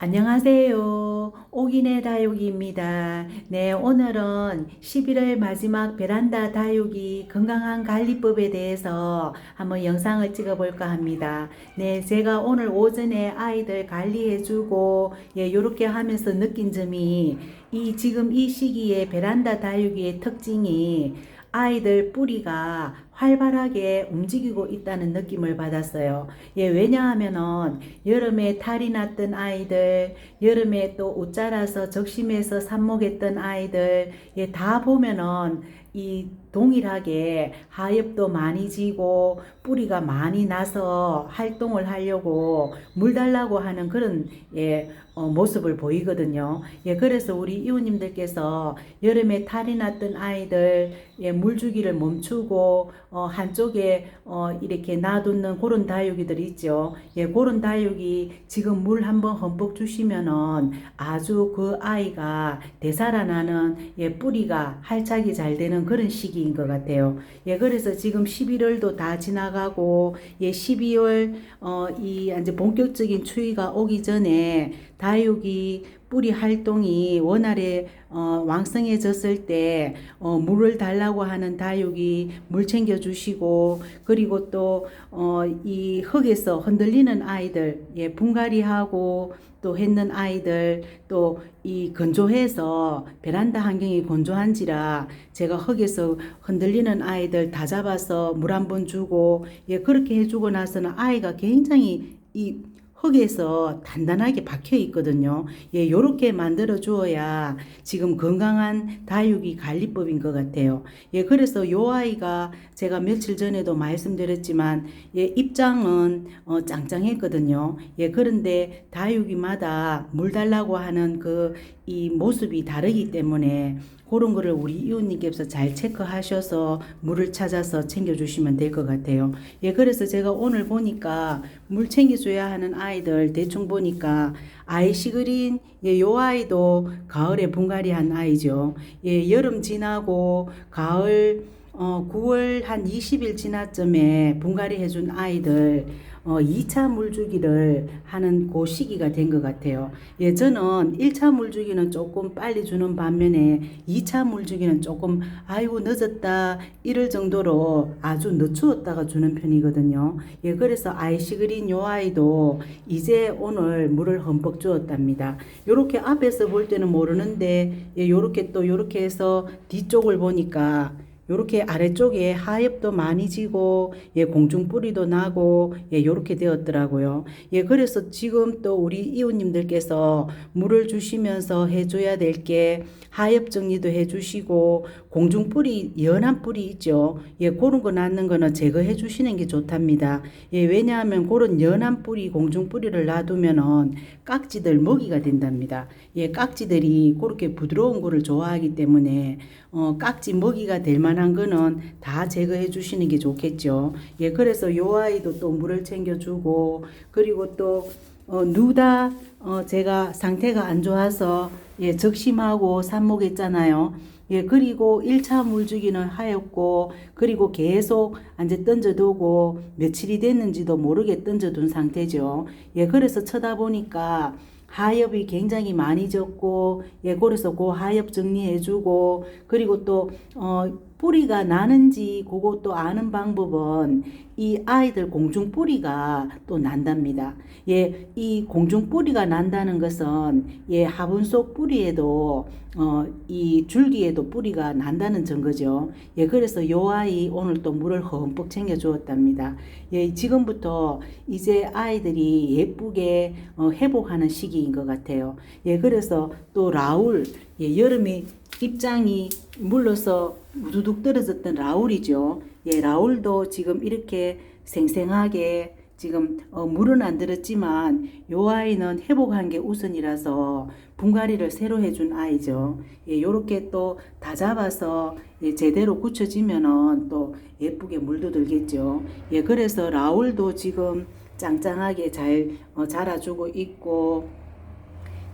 안녕하세요. 옥인의 다육이입니다. 네, 오늘은 11월 마지막 베란다 다육이 건강한 관리법에 대해서 한번 영상을 찍어 볼까 합니다. 네, 제가 오늘 오전에 아이들 관리해 주고, 예, 요렇게 하면서 느낀 점이 이 지금 이 시기에 베란다 다육이의 특징이 아이들 뿌리가 활발하게 움직이고 있다는 느낌을 받았어요. 예, 왜냐하면은 여름에 탈이 났던 아이들, 여름에 또 옷 자라서 적심해서 삽목했던 아이들, 예, 다 보면은 이 동일하게 하엽도 많이 지고 뿌리가 많이 나서 활동을 하려고 물 달라고 하는 그런 예, 어, 모습을 보이거든요. 예, 그래서 우리 이웃님들께서 여름에 탈이 났던 아이들 예, 물 주기를 멈추고 어, 한쪽에 어, 이렇게 놔두는 그런 다육이들 있죠. 예, 그런 다육이 지금 물 한번 흠뻑 주시면은 아주 그 아이가 되살아나는 예, 뿌리가 활착이 잘 되는 그런 시기인 것 같아요. 예, 그래서 지금 11월도 다 지나가고 예, 12월 어, 이 이제 본격적인 추위가 오기 전에 다육이 뿌리 활동이 원활에 어, 왕성해졌을 때 어, 물을 달라고 하는 다육이 물 챙겨 주시고 그리고 또 어, 이 흙에서 흔들리는 아이들 예, 분갈이하고 또 했는 아이들 또 이 건조해서 베란다 환경이 건조한지라 제가 흙에서 흔들리는 아이들 다 잡아서 물 한 번 주고 예 그렇게 해주고 나서는 아이가 굉장히 이 흙에서 단단하게 박혀 있거든요. 예, 요렇게 만들어 주어야 지금 건강한 다육이 관리법인 것 같아요. 예, 그래서 요 아이가 제가 며칠 전에도 말씀드렸지만, 예, 입장은 어, 짱짱했거든요. 예, 그런데 다육이마다 물 달라고 하는 그 이 모습이 다르기 때문에 그런 거를 우리 이웃님께서 잘 체크하셔서 물을 찾아서 챙겨주시면 될 것 같아요. 예, 그래서 제가 오늘 보니까 물 챙겨줘야 하는 아이들 대충 보니까 아이 시그린, 예, 요 아이도 가을에 분갈이 한 아이죠. 예, 여름 지나고 가을, 어, 9월 한 20일 지나쯤에 분갈이 해준 아이들, 어, 2차 물주기를 하는 그 시기가 된 것 같아요. 예, 저는 1차 물주기는 조금 빨리 주는 반면에 2차 물주기는 조금 아이고 늦었다 이럴 정도로 아주 늦추었다가 주는 편이거든요. 예, 그래서 아이시그린 요 아이도 이제 오늘 물을 흠뻑 주었답니다. 요렇게 앞에서 볼 때는 모르는데 예, 요렇게 또 요렇게 해서 뒤쪽을 보니까 요렇게 아래쪽에 하엽도 많이 지고 예 공중 뿌리도 나고 예 요렇게 되었더라고요. 예 그래서 지금 또 우리 이웃님들께서 물을 주시면서 해줘야 될 게 하엽 정리도 해주시고 공중 뿌리 연한 뿌리 있죠. 예 그런 거 낳는 거는 제거해 주시는 게 좋답니다. 예 왜냐하면 그런 연한 뿌리 공중 뿌리를 놔두면은 깍지들 먹이가 된답니다. 예 깍지들이 그렇게 부드러운 거를 좋아하기 때문에 어 깍지 먹이가 될 만한 만한 거는 다 제거해 주시는 게 좋겠죠. 예, 그래서 요 아이도 또 물을 챙겨주고, 그리고 또, 어, 누다, 어, 제가 상태가 안 좋아서, 예, 적심하고 삽목했잖아요. 예, 그리고 1차 물주기는 하였고, 그리고 계속 이제 던져두고, 며칠이 됐는지도 모르게 던져둔 상태죠. 예, 그래서 쳐다보니까, 하엽이 굉장히 많이 졌고, 예, 그래서 그 하엽 정리해주고, 그리고 또, 어, 뿌리가 나는지 그것도 아는 방법은 이 아이들 공중 뿌리가 또 난답니다. 예, 이 공중 뿌리가 난다는 것은 예, 화분 속 뿌리에도 어, 이 줄기에도 뿌리가 난다는 증거죠. 예, 그래서 요 아이 오늘 또 물을 흠뻑 챙겨 주었답니다. 예, 지금부터 이제 아이들이 예쁘게 어, 회복하는 시기인 것 같아요. 예, 그래서 또 라울, 예, 여름에 입장이 물러서 우두둑 떨어졌던 라울이죠. 예, 라울도 지금 이렇게 생생하게 지금 어, 물은 안 들었지만 요 아이는 회복한 게 우선이라서 분갈이를 새로 해준 아이죠. 예, 요렇게 또 다 잡아서 예, 제대로 굳혀지면은 또 예쁘게 물도 들겠죠. 예, 그래서 라울도 지금 짱짱하게 잘 어, 자라주고 있고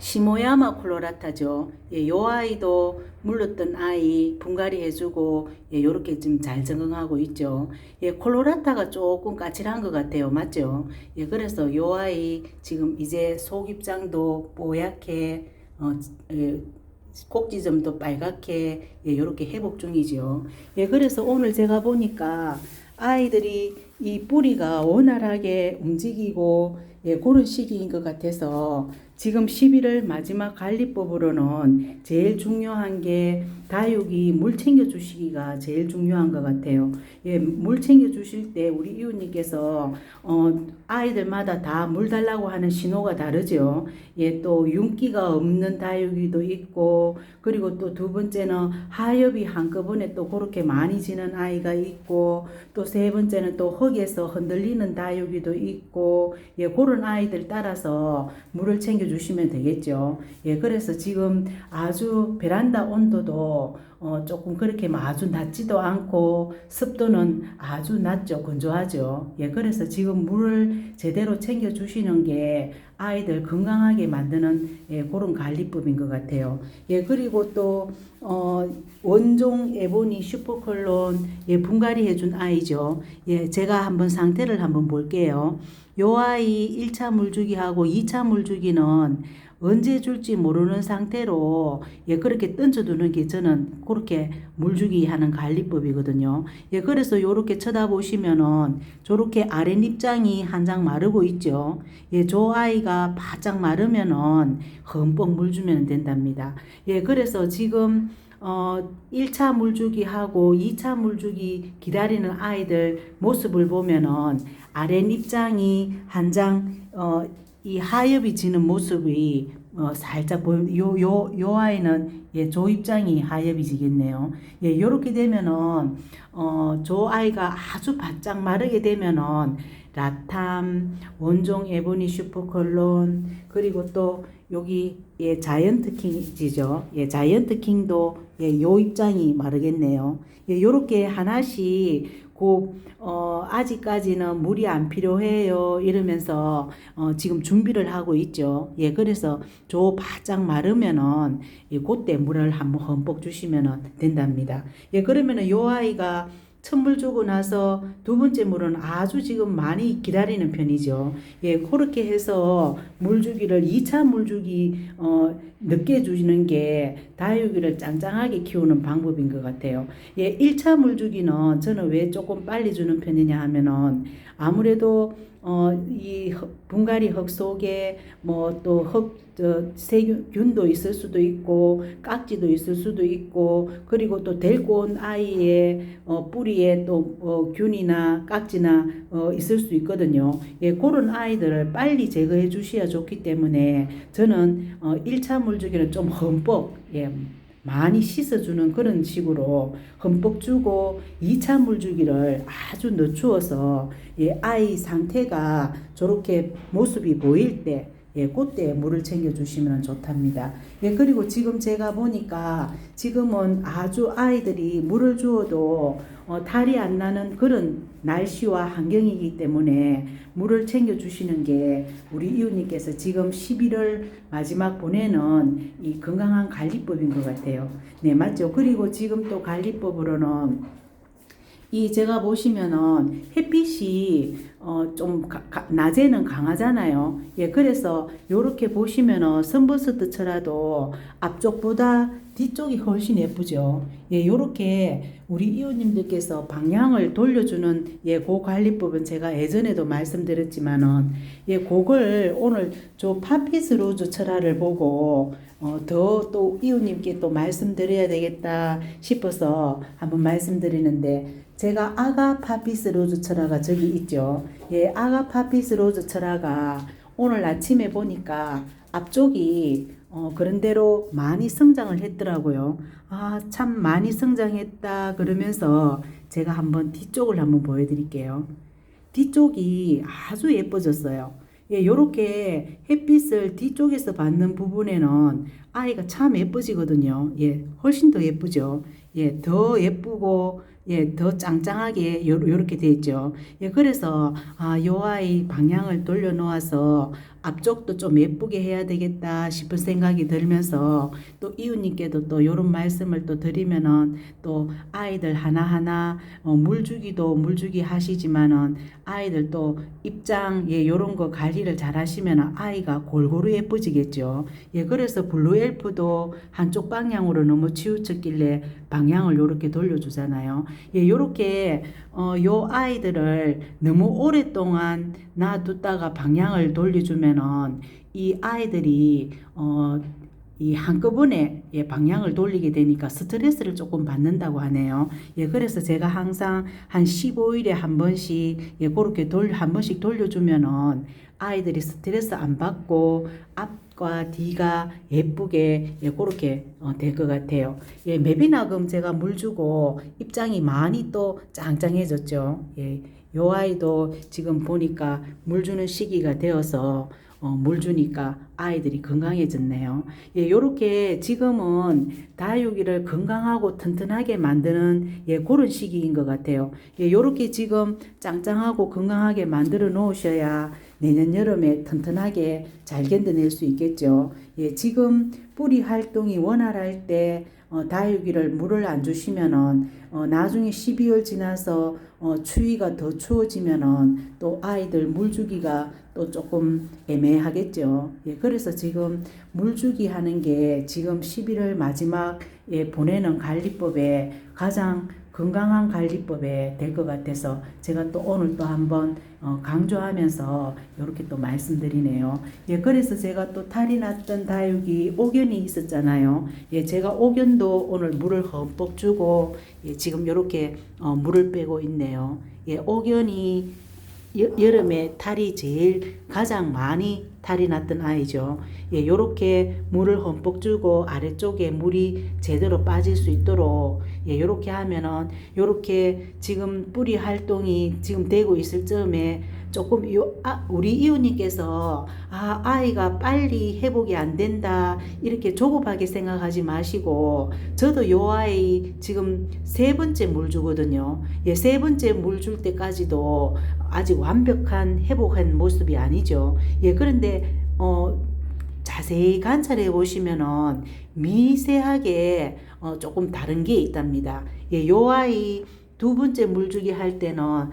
시모야마 콜로라타죠. 예, 요 아이도 물렀던 아이 분갈이 해주고 예, 요렇게 좀잘 적응하고 있죠. 예, 콜로라타가 조금 까칠한 것 같아요. 맞죠? 예, 그래서 요 아이 지금 이제 속 입장도 뽀얗게 어, 예, 꼭지점도 빨갛게 예, 요렇게 회복 중이죠. 예, 그래서 오늘 제가 보니까 아이들이 이 뿌리가 원활하게 움직이고 예, 그런 시기인 것 같아서 지금 11월 마지막 관리법으로는 제일 중요한 게 다육이 물 챙겨 주시기가 제일 중요한 것 같아요. 예, 물 챙겨 주실 때 우리 이웃님께서 어, 아이들마다 다 물 달라고 하는 신호가 다르죠. 예, 또 윤기가 없는 다육이도 있고 그리고 또 두 번째는 하엽이 한꺼번에 또 그렇게 많이 지는 아이가 있고 또 세 번째는 또 흙에서 흔들리는 다육이도 있고 예, 그런 아이들 따라서 물을 챙겨 주시면 되겠죠. 예, 그래서 지금 아주 베란다 온도도 어, 조금 그렇게 뭐 아주 낮지도 않고 습도는 아주 낮죠. 건조하죠. 예, 그래서 지금 물을 제대로 챙겨 주시는 게 아이들 건강하게 만드는 예, 그런 관리법인 것 같아요. 예, 그리고 또, 어, 원종 에보니 슈퍼콜론 예, 분갈이 해준 아이죠. 예, 제가 한번 상태를 한번 볼게요. 요 아이 1차 물주기하고 2차 물주기는 언제 줄지 모르는 상태로 예 그렇게 던져두는 게 저는 그렇게 물주기 하는 관리법이거든요. 예 그래서 요렇게 쳐다보시면은 저렇게 아랫입장이 한 장 마르고 있죠. 예 저 아이가 바짝 마르면은 흠뻑 물 주면 된답니다. 예 그래서 지금 어 1차 물주기하고 2차 물주기 기다리는 아이들 모습을 보면은 아랫입장이 한장 어 이 하엽이 지는 모습이 어, 살짝 보여 요, 요, 요 아이는 예, 조 입장이 하엽이 지겠네요. 예, 요렇게 되면은 어, 조 아이가 아주 바짝 마르게 되면은 라탐, 원종 에보니 슈퍼콜론 그리고 또 여기 예, 자이언트 킹이죠. 예, 자이언트 킹도 예, 요 입장이 마르겠네요. 예, 요렇게 하나씩 고, 어, 아직까지는 물이 안 필요해요. 이러면서, 어, 지금 준비를 하고 있죠. 예, 그래서 저 바짝 마르면은, 예, 그때 물을 한번 흠뻑 주시면 된답니다. 예, 그러면은 요 아이가 천물 주고 나서 두 번째 물은 아주 지금 많이 기다리는 편이죠. 예, 그렇게 해서 물주기를 2차 물주기 어 늦게 주시는 게 다육이를 짱짱하게 키우는 방법인 것 같아요. 예, 1차 물주기는 저는 왜 조금 빨리 주는 편이냐 하면은 아무래도 어, 이 흙- 분갈이 흙 속에 뭐 또 흙, 저, 세균도 있을 수도 있고, 깍지도 있을 수도 있고, 그리고 또 데리고 온 아이의 어, 뿌리에 또 어, 균이나 깍지나 어, 있을 수 있거든요. 예, 그런 아이들을 빨리 제거해 주셔야 좋기 때문에 저는 어, 1차 물주기는 좀 흠뻑, 예, 많이 씻어주는 그런 식으로 흠뻑 주고 2차 물주기를 아주 늦추어서 예, 아이 상태가 저렇게 모습이 보일 때 예, 그때 물을 챙겨 주시면 좋답니다. 예, 그리고 지금 제가 보니까 지금은 아주 아이들이 물을 주어도 어, 탈이 안 나는 그런 날씨와 환경이기 때문에 물을 챙겨 주시는 게 우리 이웃님께서 지금 11월 마지막 보내는 이 건강한 관리법인 것 같아요. 네, 맞죠? 그리고 지금 또 관리법으로는 이 제가 보시면은 햇빛이 어좀 낮에는 강하잖아요. 예, 그래서 요렇게 보시면은 선버스트처라도 앞쪽보다 뒤쪽이 훨씬 예쁘죠. 예, 요렇게 우리 이웃님들께서 방향을 돌려주는 예, 그 관리법은 제가 예전에도 말씀드렸지만은 예, 그걸 오늘 저 파피스 로즈 철화를 보고 어, 더 또 이웃님께 또 말씀드려야 되겠다 싶어서 한번 말씀드리는데 제가 아가 파피스 로즈 철화가 저기 있죠. 예, 아가 파피스 로즈 철화가 오늘 아침에 보니까 앞쪽이 어, 그런대로 많이 성장을 했더라고요. 아, 참 많이 성장했다 그러면서 제가 한번 뒤쪽을 한번 보여드릴게요. 뒤쪽이 아주 예뻐졌어요. 예, 요렇게 햇빛을 뒤쪽에서 받는 부분에는 아이가 참 예뻐지거든요. 예, 훨씬 더 예쁘죠. 예, 더 예쁘고 예, 더 짱짱하게 요, 요렇게 돼 있죠. 예, 그래서 아, 요 아이 방향을 돌려 놓아서 앞쪽도 좀 예쁘게 해야 되겠다 싶은 생각이 들면서 또 이웃님께도 또 요런 말씀을 또 드리면은 또 아이들 하나하나 어, 물 주기도 물 주기 하시지만은 아이들 또 입장 예 요런 거 관리를 잘 하시면은 아이가 골고루 예뻐지겠죠. 예 그래서 블루 엘프도 한쪽 방향으로 너무 치우쳤길래 방향을 요렇게 돌려주잖아요. 예 요렇게 어, 요 아이들을 너무 오랫동안 놔뒀다가 방향을 돌려주면은 이 아이들이 어, 이 한꺼번에 예, 방향을 돌리게 되니까 스트레스를 조금 받는다고 하네요. 예, 그래서 제가 항상 한 15일에 한 번씩 예, 그렇게 돌, 한 번씩 돌려주면은 아이들이 스트레스 안 받고 앞 과 뒤가 예쁘게 예, 그렇게 어, 될것 같아요. 예, 맵이나금 제가 물 주고 입장이 많이 또 짱짱해졌죠. 예, 요 아이도 지금 보니까 물 주는 시기가 되어서 어, 물 주니까 아이들이 건강해졌네요. 예, 요렇게 지금은 다육이를 건강하고 튼튼하게 만드는 예, 그런 시기인 것 같아요. 예, 요렇게 지금 짱짱하고 건강하게 만들어 놓으셔야 내년 여름에 튼튼하게 잘 견뎌낼 수 있겠죠. 예, 지금 뿌리 활동이 원활할 때 어, 다육이를 물을 안 주시면은 어, 나중에 12월 지나서 어, 추위가 더 추워지면은 또 아이들 물 주기가 또 조금 애매하겠죠. 예, 그래서 지금 물 주기 하는 게 지금 11월 마지막에 보내는 관리법에 가장 건강한 관리법에 될 것 같아서 제가 또 오늘 또 한번 어, 강조하면서 이렇게 또 말씀드리네요. 예, 그래서 제가 또 탈이 났던 다육이 오견이 있었잖아요. 예, 제가 오견도 오늘 물을 흠뻑 주고 예, 지금 이렇게 어, 물을 빼고 있네요. 예, 오견이 여, 여름에 탈이 제일 가장 많이 탈이 났던 아이죠. 예, 요렇게 물을 흠뻑 주고 아래쪽에 물이 제대로 빠질 수 있도록 예, 요렇게 하면은 요렇게 지금 뿌리 활동이 지금 되고 있을 즈음에 조금 요, 아, 우리 이웃님께서 아, 아이가 빨리 회복이 안 된다 이렇게 조급하게 생각하지 마시고 저도 요 아이 지금 세 번째 물 주거든요. 예, 세 번째 물 줄 때까지도 아직 완벽한 회복한 모습이 아니죠. 예, 그런데 어 자세히 관찰해 보시면은 미세하게 어, 조금 다른 게 있답니다. 예, 요 아이 두 번째 물주기 할 때는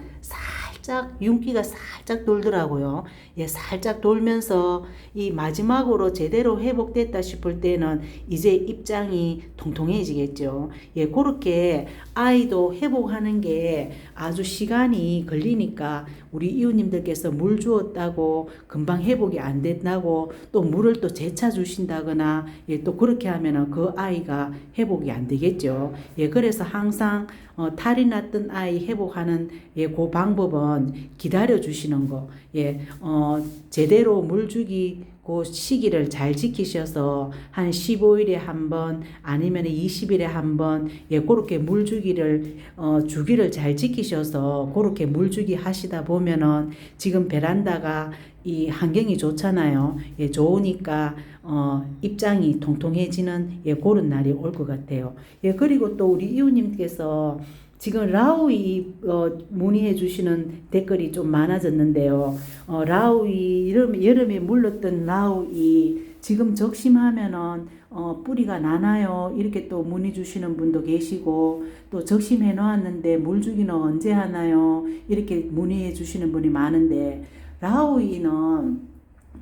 살짝 윤기가 살짝 돌더라고요. 예, 살짝 돌면서 이 마지막으로 제대로 회복됐다 싶을 때는 이제 입장이 통통해지겠죠. 예, 그렇게 아이도 회복하는 게 아주 시간이 걸리니까 우리 이웃님들께서 물 주었다고 금방 회복이 안 된다고 또 물을 또 재차 주신다거나 예, 또 그렇게 하면은 그 아이가 회복이 안 되겠죠. 예, 그래서 항상 어, 탈이 났던 아이 회복하는 예, 그 방법은 기다려 주시는 거. 예, 어, 제대로 물 주기 그 시기를 잘 지키셔서 한 15일에 한 번 아니면 20일에 한 번 예, 그렇게 물 주기를 어, 주기를 잘 지키셔서 그렇게 물 주기 하시다 보면은 지금 베란다가 이 환경이 좋잖아요. 예, 좋으니까 어, 입장이 통통해지는 예, 그런 날이 올 것 같아요. 예, 그리고 또 우리 이웃님께서 지금 라우이 어, 문의해 주시는 댓글이 좀 많아졌는데요. 어, 라우이 여름, 여름에 물렀던 라우이 지금 적심하면은 어, 뿌리가 나나요? 이렇게 또 문의 주시는 분도 계시고 또 적심해 놓았는데 물 주기는 언제 하나요? 이렇게 문의해 주시는 분이 많은데 라우이는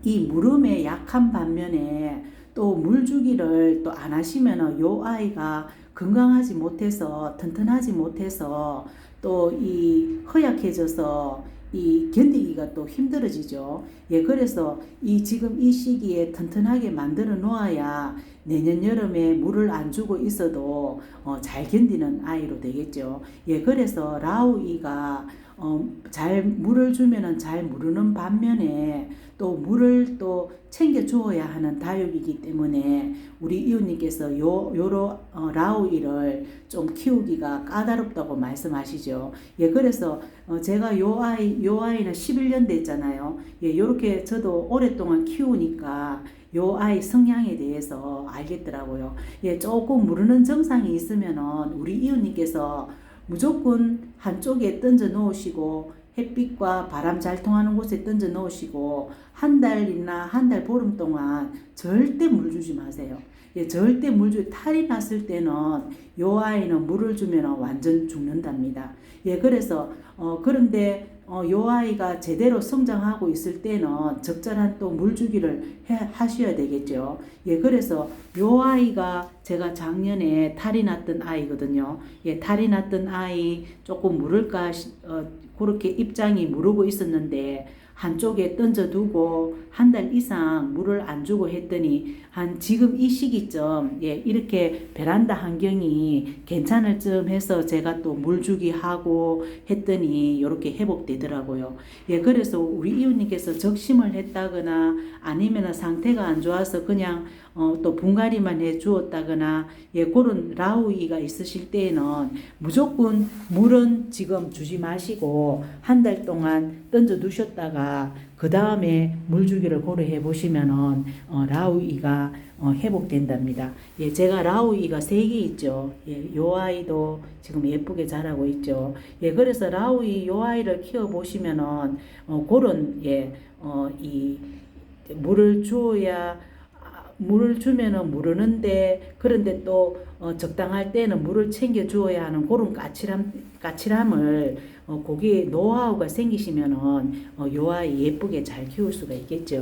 이 물음에 약한 반면에 또 물주기를 또 안 하시면은 요 아이가 건강하지 못해서 튼튼하지 못해서 또 이 허약해져서 이 견디기가 또 힘들어지죠. 예, 그래서 이 지금 이 시기에 튼튼하게 만들어 놓아야 내년 여름에 물을 안 주고 있어도 어, 잘 견디는 아이로 되겠죠. 예, 그래서 라우이가 어, 잘 물을 주면은 잘 무르는 반면에 또 물을 또 챙겨 주어야 하는 다육이기 때문에 우리 이웃님께서 요 요로 어, 라우이를 좀 키우기가 까다롭다고 말씀하시죠. 예, 그래서 어, 제가 요 아이 요 아이는 11년 됐잖아요. 예, 요렇게 저도 오랫동안 키우니까 요 아이 성향에 대해서 알겠더라고요. 예, 조금 모르는 증상이 있으면은 우리 이웃님께서 무조건 한쪽에 던져 놓으시고 햇빛과 바람 잘 통하는 곳에 던져 놓으시고 한 달이나 한 달 보름 동안 절대 물 주지 마세요. 예, 절대 물 주, 탈이 났을 때는 요 아이는 물을 주면 완전 죽는답니다. 예, 그래서, 어, 그런데, 어, 요 아이가 제대로 성장하고 있을 때는 적절한 또 물 주기를 해, 하셔야 되겠죠. 예, 그래서 요 아이가 제가 작년에 탈이 났던 아이거든요. 예, 탈이 났던 아이 조금 물을까, 시- 어, 그렇게 입장이 무르고 있었는데, 한쪽에 던져두고 한 달 이상 물을 안 주고 했더니 한 지금 이 시기쯤 예 이렇게 베란다 환경이 괜찮을 쯤 해서 제가 또 물 주기 하고 했더니 이렇게 회복되더라고요. 예 그래서 우리 이웃님께서 적심을 했다거나 아니면 상태가 안 좋아서 그냥 어, 또 분갈이만 해 주었다거나 예 그런 라우이가 있으실 때에는 무조건 물은 지금 주지 마시고 한 달 동안 던져 두셨다가 그 다음에 물 주기를 고려해 보시면은 어, 라우이가 어, 회복된답니다. 예, 제가 라우이가 세 개 있죠. 예, 요 아이도 지금 예쁘게 자라고 있죠. 예, 그래서 라우이 요 아이를 키워 보시면은 어, 그런 예, 어, 이 물을 주어야 아, 물을 주면은 모르는데 그런데 또 어, 적당할 때는 물을 챙겨 주어야 하는 그런 까칠함 까칠함을 어, 거기에 노하우가 생기시면은 어, 요 아이 예쁘게 잘 키울 수가 있겠죠.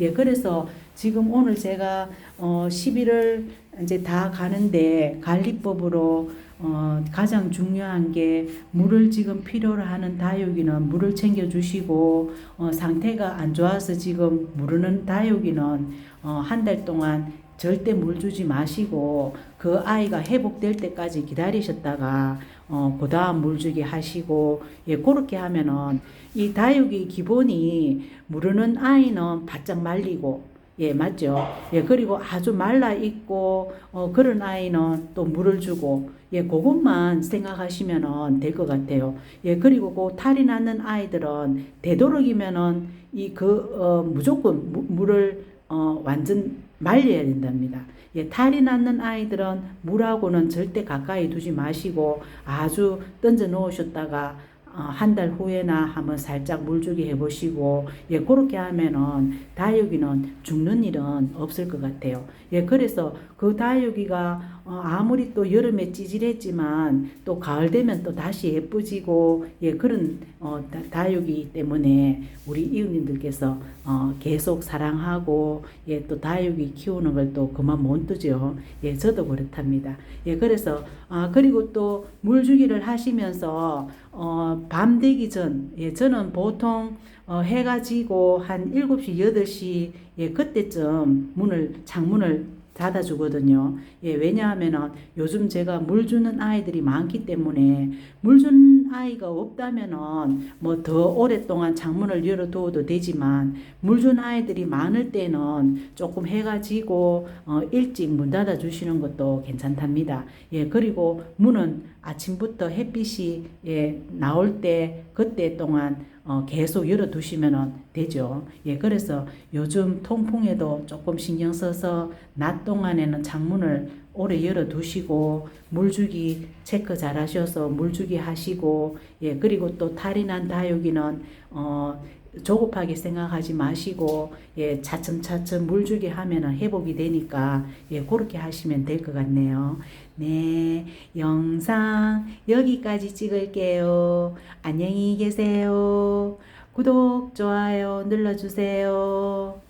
예, 그래서 지금 오늘 제가 어, 11월 이제 다 가는데 관리법으로 어, 가장 중요한 게 물을 지금 필요로 하는 다육이는 물을 챙겨 주시고 어, 상태가 안 좋아서 지금 모르는 다육이는 어, 한 달 동안 절대 물 주지 마시고 그 아이가 회복될 때까지 기다리셨다가 어, 그 다음 물 주기 하시고 예, 그렇게 하면은 이 다육이 기본이 모르는 아이는 바짝 말리고 예, 맞죠. 예, 그리고 아주 말라 있고, 어, 그런 아이는 또 물을 주고, 예, 그것만 생각하시면은 될것 같아요. 예, 그리고 그 탈이 나는 아이들은 되도록이면은 이 그, 어, 무조건 무, 물을, 어, 완전 말려야 된답니다. 예, 탈이 나는 아이들은 물하고는 절대 가까이 두지 마시고 아주 던져 놓으셨다가 어, 한 달 후에나 한번 살짝 물주기 해보시고 예 그렇게 하면은 다육이는 죽는 일은 없을 것 같아요. 예 그래서 그 다육이가 어, 아무리 또 여름에 찌질했지만 또 가을 되면 또 다시 예뻐지고 예 그런 어, 다, 다육이 때문에 우리 이웃님들께서 어, 계속 사랑하고 예 또 다육이 키우는 걸 또 그만 못 두죠. 예 저도 그렇답니다. 예 그래서 아 그리고 또 물 주기를 하시면서 어, 밤 되기 전, 예, 저는 보통 어, 해가 지고 한 7시, 8시, 예, 그때쯤 문을, 창문을 닫아주거든요. 예, 왜냐하면은 요즘 제가 물 주는 아이들이 많기 때문에 물 주는 아이가 없다면은 뭐 더 오랫동안 창문을 열어두어도 되지만 물 주는 아이들이 많을 때는 조금 해가 지고 어, 일찍 문 닫아주시는 것도 괜찮답니다. 예, 그리고 문은 아침부터 햇빛이 예, 나올 때 그때 동안 어, 계속 열어두시면 되죠. 예, 그래서 요즘 통풍에도 조금 신경 써서 낮 동안에는 창문을 오래 열어두시고 물주기 체크 잘 하셔서 물주기 하시고 예, 그리고 또 탈이 난 다육이는 어, 조급하게 생각하지 마시고 예 차츰차츰 물주기 하면은 회복이 되니까 예 그렇게 하시면 될 것 같네요. 네 영상 여기까지 찍을게요. 안녕히 계세요. 구독 좋아요 눌러주세요.